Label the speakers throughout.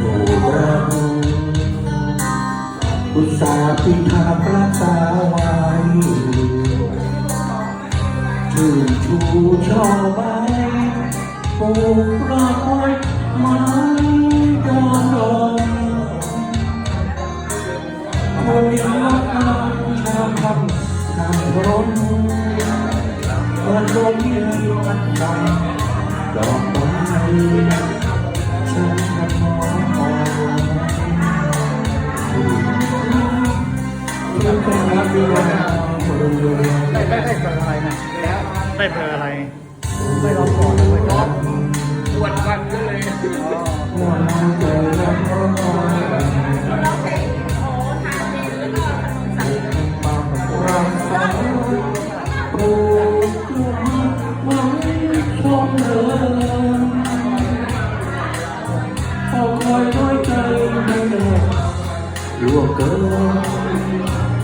Speaker 1: เราอุตสาห์พิทักษ์รักษาไว้ชื่นชูชอบไปปูกรักไว้ไม้ดอนดอนคนรักงามชาคำนำร้อนวันลมเย็นวันใจดอกไม้
Speaker 2: ได้ได้ได้เบอร์อะไรนะแล้ว
Speaker 3: ได้เบอร์อะไร
Speaker 2: ไม่รอก่อนไม่รอ
Speaker 4: ปวดกันก็เลย
Speaker 1: วันเกิดวันร้อนรักษาปลูกไว้ชมเดินเอายน้อยใจไม่ได้ล่วงเกินจะโดนเรารักเรารักเธอชมเราฉัน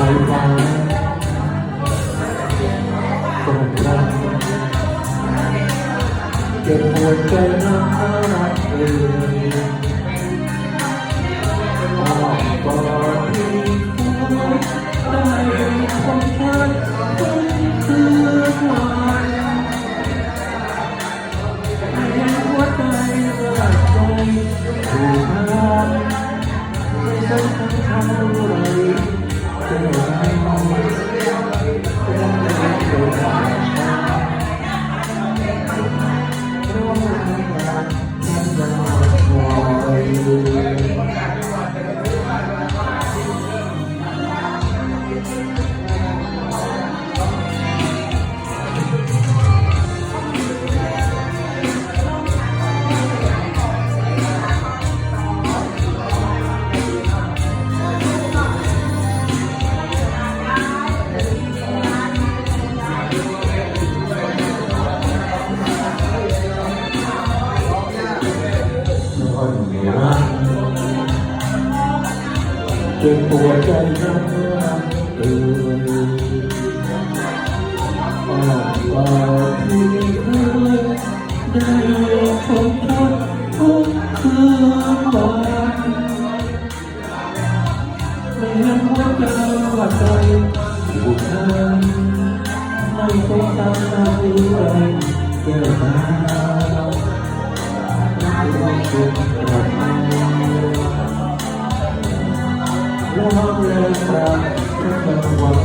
Speaker 1: ปล่อยฟ้าส่งรักเก็บปวดใจน้ำรักเอ่ยออมกอดที่ได้ของฉันทุกคืนวันให้หัวใจรักใจถูกพลังไม่ต้องทำเท่าไร จ จ็บปวดใจน้ำรักเอ่ยออมกอดที่เคยได้พบเธอทุกคืนวันไม่เห็นว่าเธอว่าใจถูกทำไม่สงสารอะไรแก้ตารัก และรักทุกวันคอย